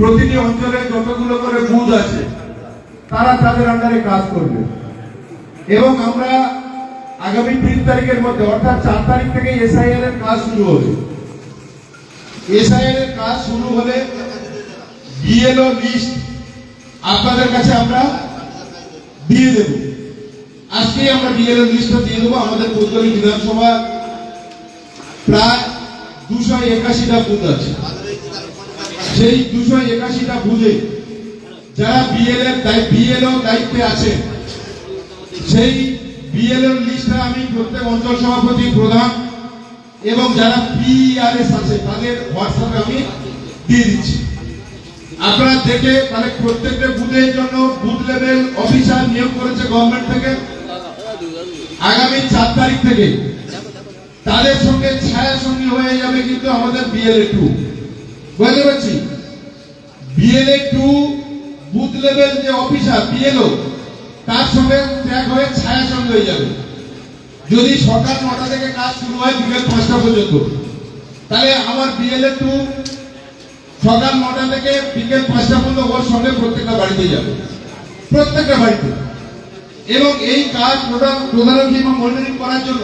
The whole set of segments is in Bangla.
প্রতিটি অঞ্চলে যতগুলো করে বুথ আছে, তারা তাদের আন্ডারে কাজ করবে। এবং আমরা আগামী তিন তারিখের মধ্যে, অর্থাৎ চার তারিখ থেকে এসআইএল এর কাজ শুরু হবে। এসআইএল এর কাজ শুরু হলে বিএলও লিস্ট আপনাদের কাছে আমরা দিয়ে দেব। আজকেই আমরা বিএলও লিস্টটা দিয়ে দেবো, আমাদের কোতোয়ালি বিধানসভা প্রায় দুশো একাশিটা বুথ আছে। সেই দুশো একাশিটা বুঝে যারা বিএল এর বিএলও দায়িত্বে আছে, সেই বিএলও লিস্টটা আমি প্রত্যেক অঞ্চল সভাপতি প্রধান এবং যারা পিআরএস আছে, তাদের হোয়াটসঅ্যাপে আমি দিয়ে দিচ্ছি। আপনারা দেখে মানে প্রত্যেকটা বুথের জন্য বুথ লেভেল অফিসার নিয়োগ করেছে গভর্নমেন্ট থেকে আগামী চার তারিখ থেকে। তাদের সঙ্গে ছায়া সঙ্গী হয়ে যাবে কিন্তু আমাদের বিএলএ টু বুঝতে পারছি? বিএলএ টু বুথ লেভেল যে অফিসার বিএলও তার সঙ্গে ট্র্যাক হয়ে ছায়া সঙ্গে হয়ে যাবে। যদি সকাল নটা থেকে কাজ শুরু হয় বিকেল পাঁচটা পর্যন্ত, তাহলে আমার বিএলএ টু সকাল নটা থেকে বিকেল পাঁচটা পর্যন্ত ওর সঙ্গে প্রত্যেকটা বাড়িতে যাবে। প্রত্যেকটা বাড়িতে। এবং এই কাজ প্রধান প্রধানমন্ত্রী এবং মনিটরিং করার জন্য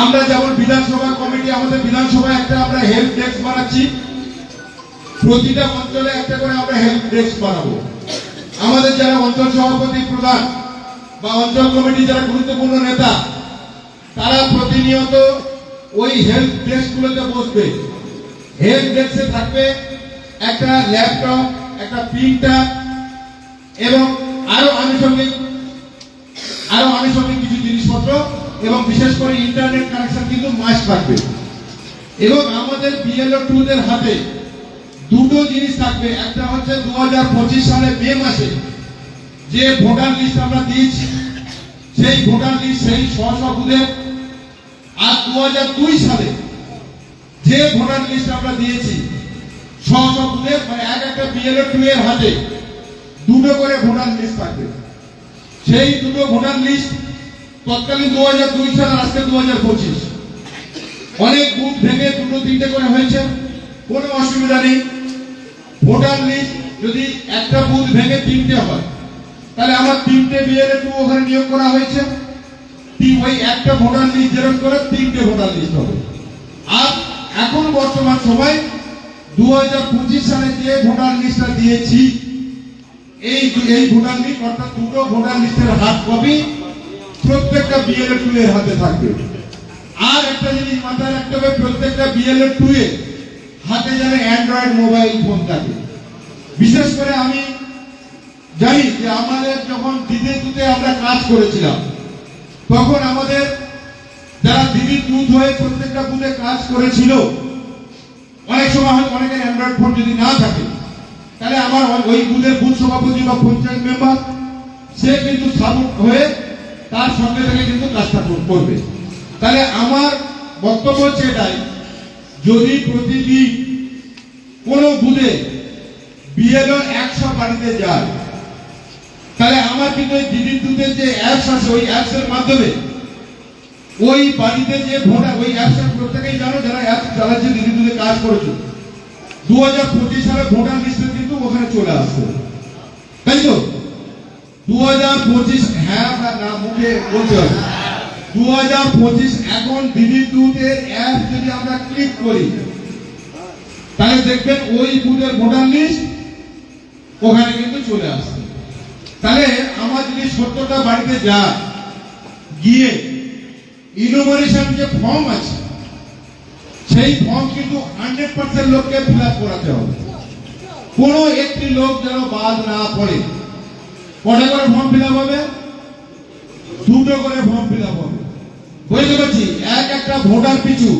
আমরা যেমন বিধানসভা কমিটি, আমাদের বিধানসভায় একটা আমরা হেল্প ডেস্ক বানাচ্ছি। প্রতিটা অঞ্চলে একটা করে আমরা হেল্প ডেস্ক বানাবো। আমাদের যারা অঞ্চল সভাপতি প্রধান বা অঞ্চল কমিটি যারা গুরুত্বপূর্ণ নেতা, তারা প্রতিনিয়ত ওই হেল্প ডেস্ক গুলোতে বসবে। হেল্প ডেস্কে থাকবে একটা ল্যাপটপ একটা প্রিন্টার এবং আরও আনুষঙ্গিক আরও আনুষঙ্গিক কিছু জিনিসপত্র এবং বিশেষ করে ইন্টারনেট কানেকশন কিন্তু মাস্ট থাকবে। এবং আমাদের বিএলও টু দের হাতে দুটো জিনিস থাকবে। একটা হচ্ছে দু হাজার পঁচিশ সালে মে মাসে যে ভোটার লিস্ট আমরা দিয়েছি, সেই ভোটার লিস্ট সেই স্ব বুথের আর দু হাজার দুই সালে যে ভোটার লিস্ট আমরা দিয়েছি স্ব বুথের মানে এক একটা বিএলও টু এর হাতে দুটো করে ভোটার লিস্ট থাকবে। সেই দুটো ভোটার লিস্ট তৎকালীন দু হাজার দুই সাল আজকে দু হাজার পঁচিশ। অনেক বুথ ভেঙে দুটো তিনটে করে হয়েছে, কোনো অসুবিধা নেই। ভোটার লিস্ট যদি একটা বুথ ভেঙে তিনটে হয়, তাহলে আমার তিনটে বিএলএ টু ওখানে নিয়োগ করা হয়েছে। ওই একটা ভোটার লিস্ট জেরক্স করে, তিনটে ভোটার লিস্ট হবে। আর এখন বর্তমান সময় দু হাজার পঁচিশ সালে যে ভোটার লিস্টটা দিয়েছি, এই এই ভোটার লিস্ট, অর্থাৎ দুটো ভোটার লিস্টের হাত কপি প্রত্যেকটা বিএলএ টু এর হাতে থাকবে। আর একটা জিনিস মাথায় রাখতে হবে, প্রত্যেকটা বিএলএ টু এ হাতে যেন অ্যান্ড্রয়েড মোবাইল ফোন থাকে বিশেষ করে আমি জানি যে আমাদের যখন দিদি দুতে আমরা কাজ করেছিলাম, তখন আমাদের যারা দিদি দুধ হয়ে প্রত্যেকটা বুথে কাজ করেছিল, অনেক সময় হয়তো অনেকের অ্যান্ড্রয়েড ফোন যদি না থাকে, তাহলে আমার ওই- বুথের বুথ সভাপতি বা পঞ্চায়েত মেম্বার সে কিন্তু সাপোর্ট হয়ে তার সঙ্গে থেকে কিন্তু কাজটা করবে। তাহলে আমার বক্তব্য হচ্ছে এটাই যদি প্রতিদিন কোন বুথে বিএলও একশো বাড়িতে যায়, তাহলে আমার কিন্তু ওই দিদির দুধের যে অ্যাপস আছে, ওই অ্যাপস এর মাধ্যমে ওই বাড়িতে যে ভোটার, ওই অ্যাপস এর প্রত্যেকেই জানো যারা অ্যাপস চালাচ্ছে দিদি দুধে কাজ করেছে। দু হাজার পঁচিশ সালে ভোটার লিস্টে কিন্তু ওখানে চলে আসবে তাই তো? দু হাজার পঁচিশ হ্যাঁ না মুখে বলতে হবে। দু হাজার পঁচিশ এখন দুধের অ্যাপ যদি আমরা ক্লিক করি, তাহলে দেখবেন ওই বুথের ভোটার লিস্ট ওখানে কিন্তু চলে আসবে তাহলে আমার যদি সত্তরটা বাড়িতে যায়, গিয়ে ইনোভেশন যে ফর্ম আছে, সেই ফর্ম কিন্তু হান্ড্রেড পার্সেন্ট লোককে ফিল আপ করাতে হবে। কোনো একটি লোক যেন বাদ না পড়ে। কটা করে ফর্ম ফিল আপ হবে? দুটো করে ফর্ম ফিল আপ হবে। বুঝতে পারছি এক একটা ভোটার পিছু।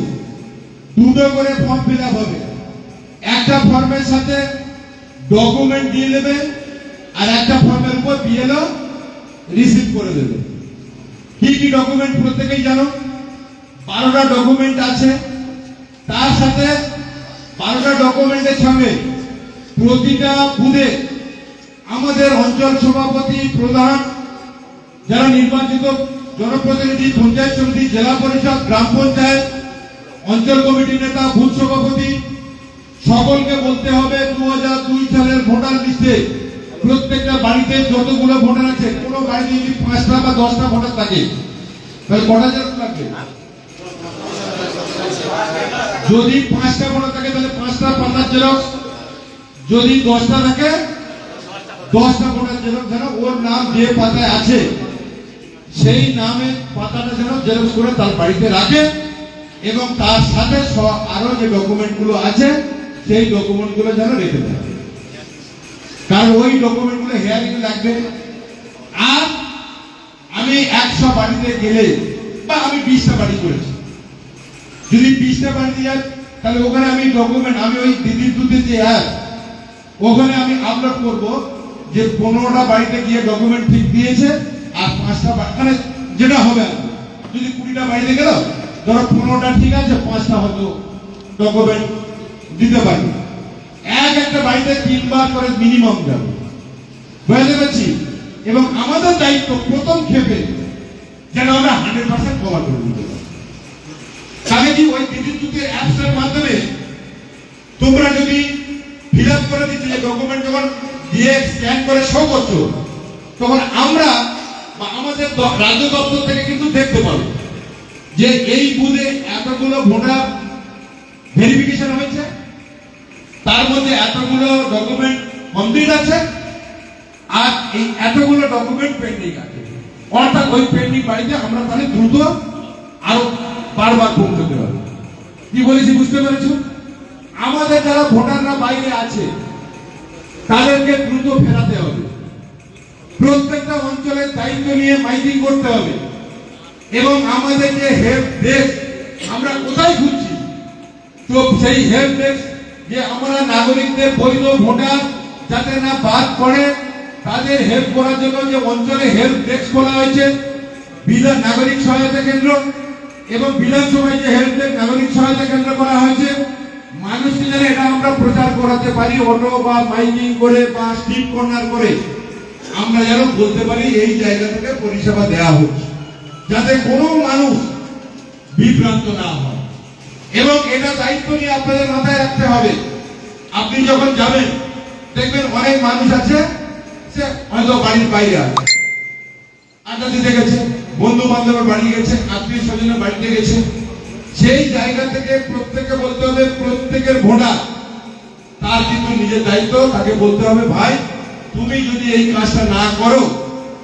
দুটো করে ফর্ম ফিল হবে। একটা ফর্মের সাথে ডকুমেন্ট দিয়ে দেবে আর একটা ফর্মের উপর বিএলও রিসিভ করে দেবে। কি কি ডকুমেন্ট প্রত্যেকেই জানো? বারোটা ডকুমেন্ট আছে। তার সাথে বারোটা ডকুমেন্টের সঙ্গে প্রতিটা বুথে আমাদের অঞ্চল সভাপতি প্রধান, যারা নির্বাচিত জনপ্রতিনিধি, পঞ্চায়েত সমিতি, জেলা পরিষদ, গ্রাম পঞ্চায়েত, অঞ্চল কমিটি নেতা, বুথ সভাপতি, সকলকে বলতে হবে দু হাজার দুই সালের ভোটার লিস্টে প্রত্যেকটা বাড়িতে যতগুলো ভোটার আছে, কোনো বাড়িতে যদি পাঁচটা বা দশটা ভোটার থাকে, তাহলে কটা জেরক্স লাগবে? যদি পাঁচটা ভোটার থাকে, তাহলে পাঁচটা পাতার জেরক্স। যদি দশটা থাকে, দশটা ভোটার জেরক্স যেন ওর নাম যে পাতায় আছে সেই নামে পাতাটা যেন জেরক্স করে তার বাড়িতে রাখে এবং তার সাথে আরও যে ডকুমেন্টগুলো আছে, সেই ডকুমেন্টগুলো যেন রেখে দেয়। কারণ ওই ডকুমেন্টগুলো হেয়ারিং লাগবে। আর আমি একশো বাড়িতে গেলে বা আমি বিশটা বাড়ি করেছি। যদি বিশটা বাড়িতে যাই, তাহলে ওখানে আমি ডকুমেন্ট, আমি ওই দিদির দুধে যে অ্যাপ ওখানে আমি আপলোড করব যে পনেরোটা বাড়িতে গিয়ে ডকুমেন্ট ঠিক দিয়েছে। আর পাঁচটা মানে যেটা হবে যদি কুড়িটা বাইরে গেল, ধরো পনেরোটা ঠিক আছে, পাঁচটা হয়তো ডকুমেন্ট দিতে পারি। এক একটা বাড়িতে তিনবার করে মিনিমাম যাবে। বুঝতে পারছি? এবং আমাদের দায়িত্ব প্রথম ক্ষেপে যেন আমরা হান্ড্রেড পার্সেন্ট কভার করে দিতে পারি। কি ওই বিদ্যুতের অ্যাপসের মাধ্যমে তোমরা যদি ফিল আপ করে দিচ্ছ, যে ডকুমেন্ট যখন দিয়ে স্ক্যান করে শো করছ, তখন আমরা আমাদের রাজ্য দপ্তর থেকে কিন্তু দেখতে পাবে যে এই বুথে এতগুলো ভোটার ভেরিফিকেশন হয়েছে, তার মধ্যে এতগুলো ডকুমেন্ট কমপ্লিট আছে, আর এই এতগুলো ডকুমেন্ট পেন্ডিং আছে। অর্থাৎ ওই পেন্ডিং বাড়িতে আমরা তাহলে দ্রুত আরও বারবার পৌঁছতে হবে কি বলেছি বুঝতে পেরেছ? আমাদের যারা ভোটাররা বাইরে আছে, তাদেরকে দ্রুত ফেরাতে হবে। প্রত্যেকটা অঞ্চলের দায়িত্ব নিয়ে মাইকিং করতে হবে। এবং আমাদের যে হেল্প ডেস্ক আমরা কোথায় খুঁজছি? তো সেই হেল্প ডেস্ক যে আমরা নাগরিকদের বৈধ ভোটার যাতে না বাদ পড়ে, তাদের হেল্প করার জন্য যে অঞ্চলে হেল্প ডেস্ক খোলা হয়েছে, বিধান নাগরিক সহায়তা কেন্দ্র এবং বিধানসভায় যে হেল্প ডেস্ক নাগরিক সহায়তা কেন্দ্র করা হয়েছে, মানুষকে যেন এটা আমরা প্রচার করাতে পারি অটো বা মাইকিং করে বা স্ট্রিট কর্নার করে। আমরা যেন বলতে পারি এই জায়গা থেকে পরিষেবা দেওয়া হচ্ছে, যাতে কোনো মানুষ বিভ্রান্ত না হয়। এবং এটা দায়িত্ব নিয়ে আপনাদের মাথায় রাখতে হবে। আপনি যখন যাবেন, দেখবেন অনেক মানুষ আছে, সে হয়তো বাড়ির বাইরে আছে। আড্ডা দিতে গেছে বন্ধু বান্ধবের বাড়ি গেছে আত্মীয় স্বজনের বাড়িতে গেছে। সেই জায়গা থেকে প্রত্যেকে বলতে হবে, প্রত্যেকের ভোটার, তার কিন্তু নিজের দায়িত্ব, তাকে বলতে হবে, ভাই তুমি যদি এই কাজটা না করো,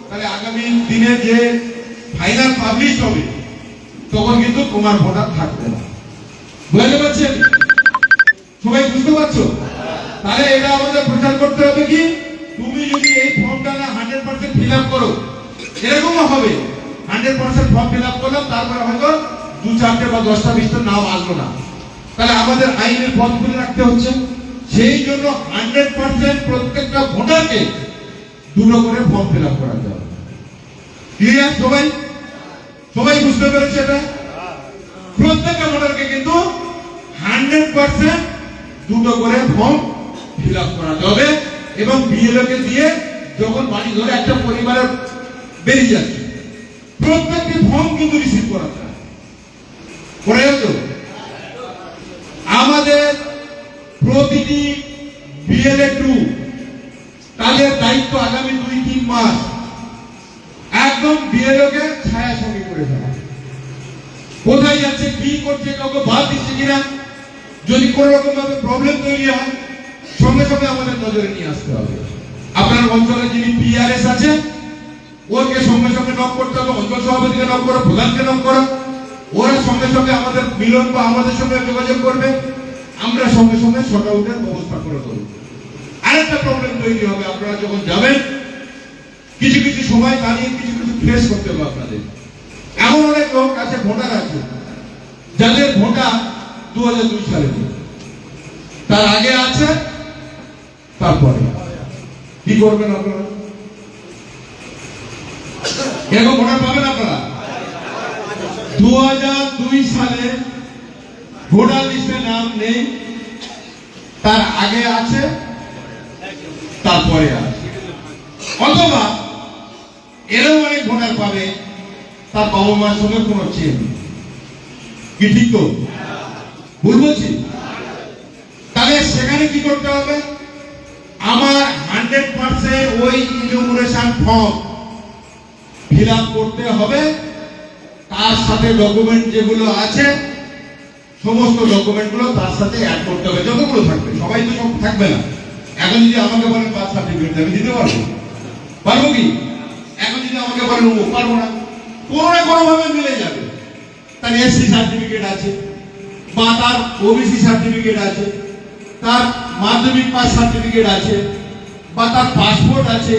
তাহলে আগামী দিনে যে ফাইনাল পাবলিশ হবে, তখন কিন্তু তোমার ভোটার থাকবে না। বুঝতে পারছেন? সবাই বুঝতে পারছ? তাহলে এটা আমাদের প্রচার করতে হবে কি? তুমি যদি এই ফর্মটা না হান্ড্রেড পার্সেন্ট ফিল আপ করো, এরকমও হবে। Hundred percent form fill up করলাম, তারপরে হয়তো দু চারটে বা দশটা বিশটা নাম আসলো না। তাহলে আমাদের আইনের পথ খুলে রাখতে হচ্ছে। সেই জন্য হান্ড্রেড পার্সেন্ট প্রত্যেকটা ভোটারকে দুটো করে ফর্ম ফিল আপ করাতে হবে। ক্লিয়ার সবাই? সবাই বুঝতে পেরেছে এটা? প্রত্যেকটা ভোটারকে কিন্তু হান্ড্রেড পার্সেন্ট দুটো করে ফর্ম ফিল আপ করাতে হবে এবং বিএলও কে দিয়ে যখন বাড়ি ধরে একটা পরিবারের বেরিয়ে যাচ্ছে, প্রত্যেকটি ফর্ম কিন্তু রিসিভ করাতে হবে। করে আমাদের প্রতিটি বিএলএ টু তাদের দায়িত্ব আগামী দুই, তিন মাস। একদম বিএলওকে ছায়া সঙ্গে করে ফেলা। কোথায় যাচ্ছে, কি করছে, কাউকে বাদ দিচ্ছে কিনা, যদি কোনো রকম ভাবে প্রবলেম তৈরি হয়, সঙ্গে সঙ্গে আমাদের নজরে নিয়ে আসতে হবে। আপনার অঞ্চলে যিনি পিআরএস আছে, ওকে সঙ্গে সঙ্গে নক করতে হবে, অঞ্চল সভাপতিকে নক করো, প্রধানকে নক করো। ওরা সঙ্গে সঙ্গে আমাদের মিলন বা আমাদের সঙ্গে যোগাযোগ করবে। আমরা সঙ্গে সঙ্গে সটা উঠে ব্যবস্থা করে দেবো আরেকটা প্রবলেম তৈরি হবে, আপনারা যখন যাবেন, কিছু কিছু সময় দাঁড়িয়ে কিছু কিছু ফেস করতে হবে আপনাদের। এমন অনেক লোক আছে, ভোটার আছে, যাদের ভোটার দু হাজার দুই সালে তার আগে আছে, তারপরে। কি করবেন আপনারা? এরকম ভোটার পাবেন আপনারা? দু হাজার দুই সালে ভোটার লিস্টে নাম নেই। তার আগে আছে তারপরে আছে অথবা এরও অনেক ভোটার পাবে, তার বাবা মার সঙ্গে কোনো চেন কি ঠিক তো? ভুল তাহলে সেখানে কি করতে হবে? আমার হান্ড্রেড পার্সেন্ট ওই ইনোগ্রেশন ফর্ম ফিল করতে হবে। তার সাথে ডকুমেন্ট যেগুলো আছে সমস্ত ডকুমেন্টগুলো তার সাথে অ্যাড করতে হবে। যতগুলো থাকবে, সবাই তো সব থাকবে না। এখন যদি আমাকে বলেন বার্থ সার্টিফিকেট আমি দিতে পারব। পারব কি? এখন যদি আমাকে বলেন, ও, পারব না। কোনো না কোনো ভাবে মিলে যাবে। তার এসসি সার্টিফিকেট আছে, বা তার ওবিসি সার্টিফিকেট আছে, তার মাধ্যমিক পাস সার্টিফিকেট আছে, বা তার পাসপোর্ট আছে,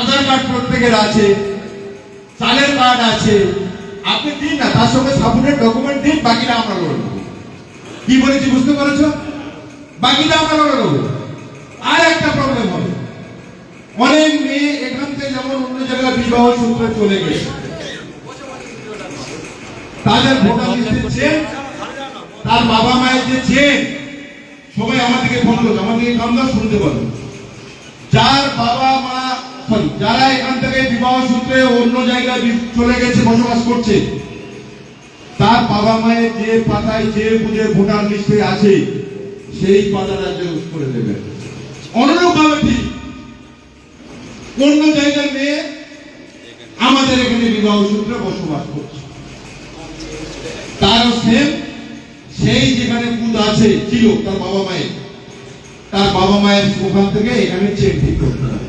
আধার কার্ড প্রত্যেকের আছে, চালের কার্ড আছে আপনি দিন না, তার সঙ্গে সাপোর্টের ডকুমেন্ট দিন, বাকিটা আমরা লড়ে নেব। কি বলেছি বুঝতে পেরেছ? বাকিটা আমরা লড়ে নেব। আর একটা প্রবলেম হবে। অনেক মেয়ে এখান থেকে যেমন অন্য জায়গায় বিবাহ সূত্রে চলে গেছে, তাদের ভোটার লিস্টে তার বাবা মায়ের যে চেন সবাই আমাদেরকে ফোন করছে। আমাদেরকে কামনা শুনতে পারো যার বাবা মা সরি যারা এখান থেকে বিবাহ সূত্রে অন্য জায়গায় চলে গেছে, বসবাস করছে, তার বাবা মায়ের যে পাতায় যে বুঝে ভোটার লিস্টে আছে, সেই পাতাটা জেরক্স করে দেবে। অনুরূপ ভাবে ঠিক। অন্য জায়গার মেয়ে আমাদের এখানে বিবাহ সূত্রে বসবাস করছে। তারও সেম সেই যেখানে বুধ আছে, ছিল তার বাবা মায়ের। তার বাবা মায়ের ওখান থেকে এখানে চেক ঠিক করতে হবে।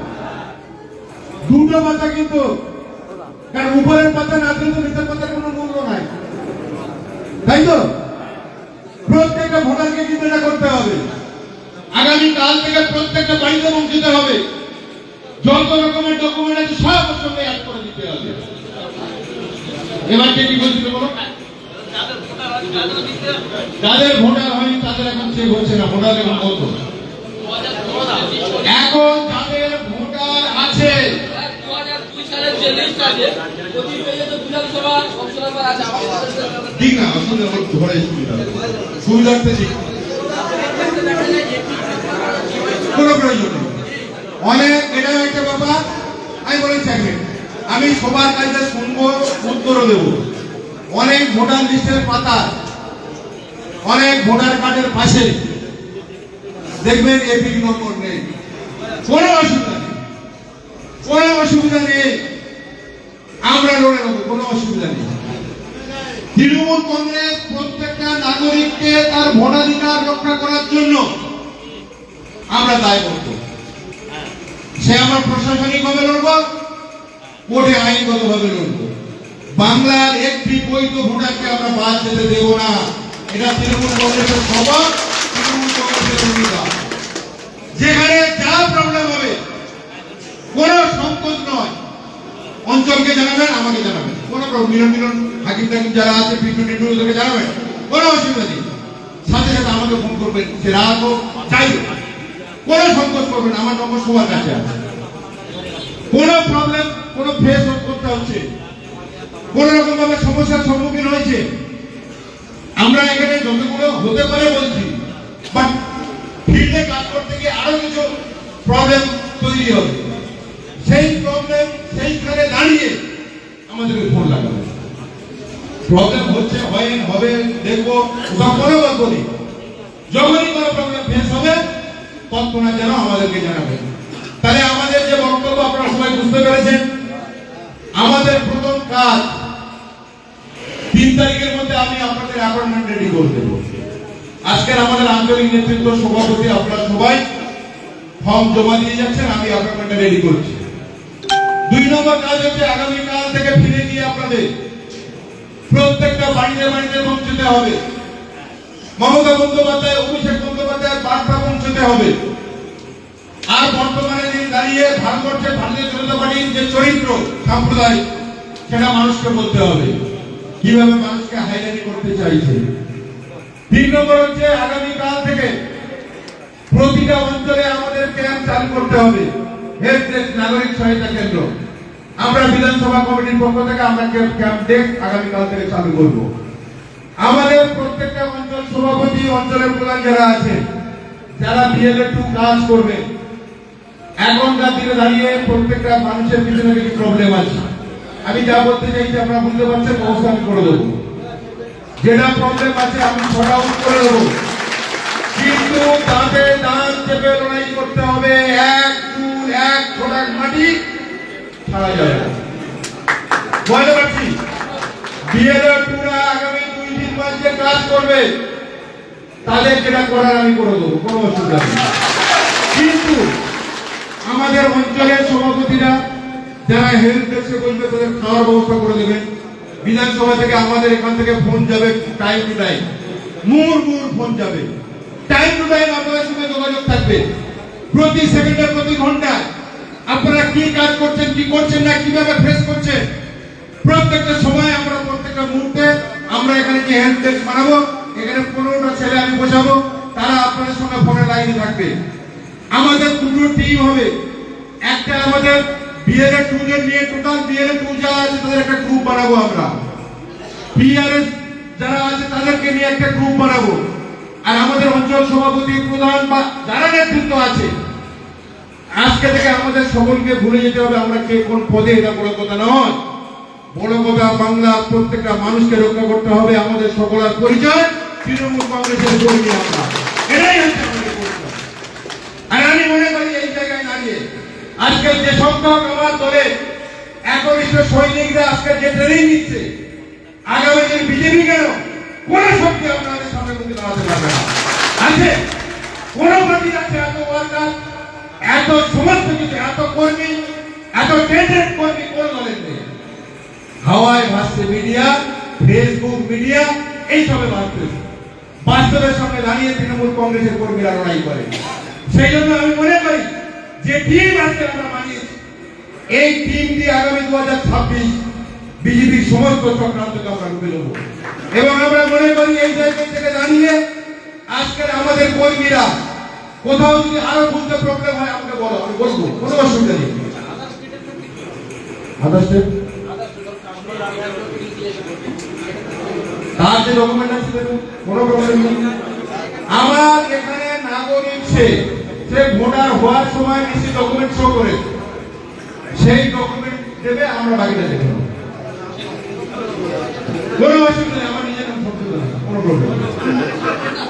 দুটো পাতা কিন্তু। কারণ উপরের পাতা না দিলে তো নিচের পাতার কোনো মূল্য নাই। তাই তো? প্রত্যেকটা ভোটারকে কিন্তু এটা করতে হবে। আগামী কাল থেকে প্রত্যেকটা বাড়িতে পৌঁছতে হবে। যত রকমের ডকুমেন্ট আছে সব সঙ্গে অ্যাড করে দিতে হবে। এবার কে কি বলছিল বলো? যাদের ভোটার হয়নি তাদের এখন চেক হচ্ছে না, ভোটার এখন কত? এখন যাদের ভোটার আছে অনেক এটা একটা আমি সবার কাছে শুনব উত্তরও দেবো। অনেক ভোটার লিস্টের পাতা, অনেক ভোটার কার্ডের পাশে। দেখবেন এপিক নম্বর নেই। কোনো অসুবিধা নেই। কোনো অসুবিধা নেই। আমরা লড়ে নেব, কোনো অসুবিধা নেই। তৃণমূল কংগ্রেস প্রত্যেকটা নাগরিককে তার ভোটাধিকার রক্ষা করার জন্য আমরা দায়বদ্ধ। সে আমরা প্রশাসনিক ভাবে লড়বো, কোর্টে আইনগত ভাবে লড়বো। বাংলার একটি বৈধ ভোটারকে আমরা বাদ যেতে দেব না। এটা তৃণমূল কংগ্রেসের স্বভাব তৃণমূল কংগ্রেসের ভূমিকা। যেখানে যা প্রবলেম হবে, কোনো সংকোচ নয়। অঞ্চলকে জানাবেন, আমাকে জানাবেন। কোনো প্রবলেম মিলন মিলন, হাকিম টাকিম যারা আছে পিটু টিটু ওদেরকে জানাবেন। কোনো অসুবিধা নেই। সাথে সাথে আমাকে ফোন করবেন, সে রাত হোক, যাই হোক। কোনো সংকোচ করবেন আমার নম্বর সবার কাছে আছে। কোনো প্রবলেম কোনো ফেস করতে হচ্ছে। কোন রকম ভাবে সমস্যার সম্মুখীন হয়েছে। আমরা এখানে যতগুলো হতে পারে বলছি বাট ফিল্ডে কাজ করতে গিয়ে আরও কিছু প্রবলেম তৈরি হবে। সেই প্রবলেম সেইখানে দাঁড়িয়ে আমাদেরকে ফোন লাগাবে প্রবলেম হচ্ছে, হয়, হবে, দেখব, ওটা কোনো গল্প নেই যখনই কোনো প্রবলেম ফেস হবে তৎক্ষণাৎ যেন আমাদেরকে জানাবেন তাহলে আমাদের যে বক্তব্য আপনারা সবাই বুঝতে পেরেছেন, আমাদের প্রথম কাজ, তিন তারিখের মধ্যে আমি আপনাদের অ্যাপয়েন্টমেন্ট রেডি করে দেবো। আজকের আমাদের আঞ্চলিক নেতৃত্ব সভাপতি আপনারা সবাই ফর্ম জমা দিয়ে যাচ্ছেন, আমি অ্যাপয়েন্টমেন্ট রেডি করছি। দুই নম্বর কাজ হচ্ছে আগামী কাল থেকে ফিরে গিয়ে আপনাদের প্রত্যেকটা বাড়িতে বাড়িতে পৌঁছতে হবে। মমতা বন্দ্যোপাধ্যায়, অভিষেক বন্দ্যোপাধ্যায়ের বার্তা পৌঁছতে হবে। আর বর্তমানে দিন দাঁড়িয়ে ভারতবর্ষের ভারতীয় জনতা পার্টির যে চরিত্র, সম্প্রদায়, সেটা মানুষকে বলতে হবে। কীভাবে মানুষকে হাইলাইট করতে চাইছে। তিন নম্বর হচ্ছে আগামী কাল থেকে প্রতিটা অঞ্চলে আমাদের ক্যাম্প চালু করতে হবে। হেল্প ডেস্ক নাগরিক সহায়তা কেন্দ্র। আমরা বিধানসভা কমিটির পক্ষ থেকে আমরা ক্যাম্প ডেস্ক আগামীকাল থেকে চালু করব। আমাদের প্রত্যেকটা অঞ্চল সভাপতি, অঞ্চলের প্রধান যারা আছে যারা বিএলএ টু কাজ করবে এখনকার দিনে দাঁড়িয়ে প্রত্যেকটা মানুষের পিছনে কিছু প্রবলেম আছে। আমি যা বলতে চাইছি আপনারা বুঝতে পারছেন আমি করে দেবো। যেটা প্রবলেম আছে, আমি আউট করে দেবো। কিন্তু তাতে দাঁত চেপে লড়াই করতে হবে এক চুল এক ছোটাক মাটি যারা হেলথ বলবে খাওয়ার ব্যবস্থা করে দেবেন বিধানসভা থেকে আমাদের এখান থেকে phone time to time Moore Moore phone যাবে। টাইম টু টাইম আপনাদের সঙ্গে যোগাযোগ থাকবে। প্রতি সেকেন্ডে প্রতি ঘন্টায় আপনারা কি কাজ করছেন, কি করছেন না, কীভাবে ফেস করছেন? প্রত্যেকটা সময় আমরা, প্রত্যেকটা মুহূর্তে আমরা এখানে যে হেল্প ডেস্ক বানাবো, এখানে পনেরোটা ছেলে আমি বোঝাবো তারা আপনাদের সঙ্গে ফোনে লাইনে থাকবে। আমাদের দুটো টিম হবে। একটা আমাদের বিএলএ টুদের নিয়ে টোটাল বিএলএ টু যারা আছে, তাদের একটা গ্রুপ বানাবো আমরা। পিআরএস যারা আছে, তাদেরকে নিয়ে একটা গ্রুপ বানাবো। আর আমাদের অঞ্চল সভাপতি প্রধান বা যারা নেতৃত্ব আছে আজকে থেকে আমাদের সকলকে ভুলে যেতে হবে আমরা কে কোন পদে, এটা বড় কথা নয়। বড় কথা বাংলা প্রত্যেকটা মানুষকে রক্ষা করতে হবে, আমাদের সকলের পরিচয়, তৃণমূল কংগ্রেসের কর্মী আমরা। এটাই হচ্ছে আমাদের পরিচয়। আর আমি মনে করি এই জায়গায় দাঁড়িয়ে আজকে যে সংখ্যক আমার দলে একনিষ্ঠ সৈনিকরা আজকে যে ট্রেনিং নিচ্ছে, আগামী দিন বিজেপি কেন কোন শক্তি আপনাদের সামনে মুখে দাঁড়াতে পারবে না? আছে? কোন পার্টি আছে এত ওয়ার্কার এত সমস্ত কিছু, এত কর্মী, এত ট্রেন্ডেড কর্মী কোন দলের নেই? হাওয়ায় ভাসছে মিডিয়া ফেসবুক মিডিয়া এইসবে ভাসতেছে বাস্তবের সঙ্গে দাঁড়িয়ে তৃণমূল কংগ্রেসের কর্মীরা লড়াই করে। সেই জন্য আমি মনে করি, যে টিম আজকে আমরা বানিয়েছি, এই টিম দিয়ে আগামী দু হাজার ছাব্বিশ বিজেপির সমস্ত চক্রান্তকে আমরা রুখে দেবো এবং আমরা মনে করি, এই জায়গা থেকে দাঁড়িয়ে আজকের আমাদের কর্মীরা কোথাও যদি আরও বুঝতে প্রবলেম হয়, আমাকে বলো, আমি বলব কোনো অসুবিধা নেই। আদার তার যে ডকুমেন্ট আছে কোনো প্রবলেম নেই। আমার এখানে নাগরিক সে সে ভোটার হওয়ার সময় নিশ্চিত ডকুমেন্ট শো করে। সেই ডকুমেন্ট দেবে, আমরা বাকিটা দেখে নেব। কোনো অসুবিধা নেই, আমার নিজের কোনো প্রবলেম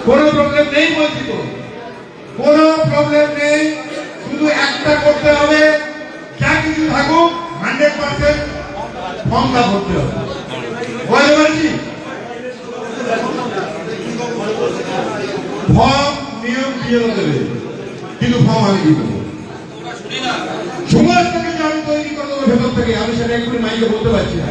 কোনো প্রবলেম নেই বলছি তো। কোনো প্রবলেম নেই। শুধু একটা করতে হবে। যা কিছু থাকুক হান্ড্রেড পার্সেন্ট ফর্মটা ভরতে হবে। বলতে পারছি ফর্ম নিয়ম দিয়ে দেবে। কিন্তু ফর্ম আমি দিব। সমস্ত কিছু আমি তৈরি করে দেবো ভেতর থেকে, আমি সেটা এক্ষুনি মাইকে বলতে পারছি না।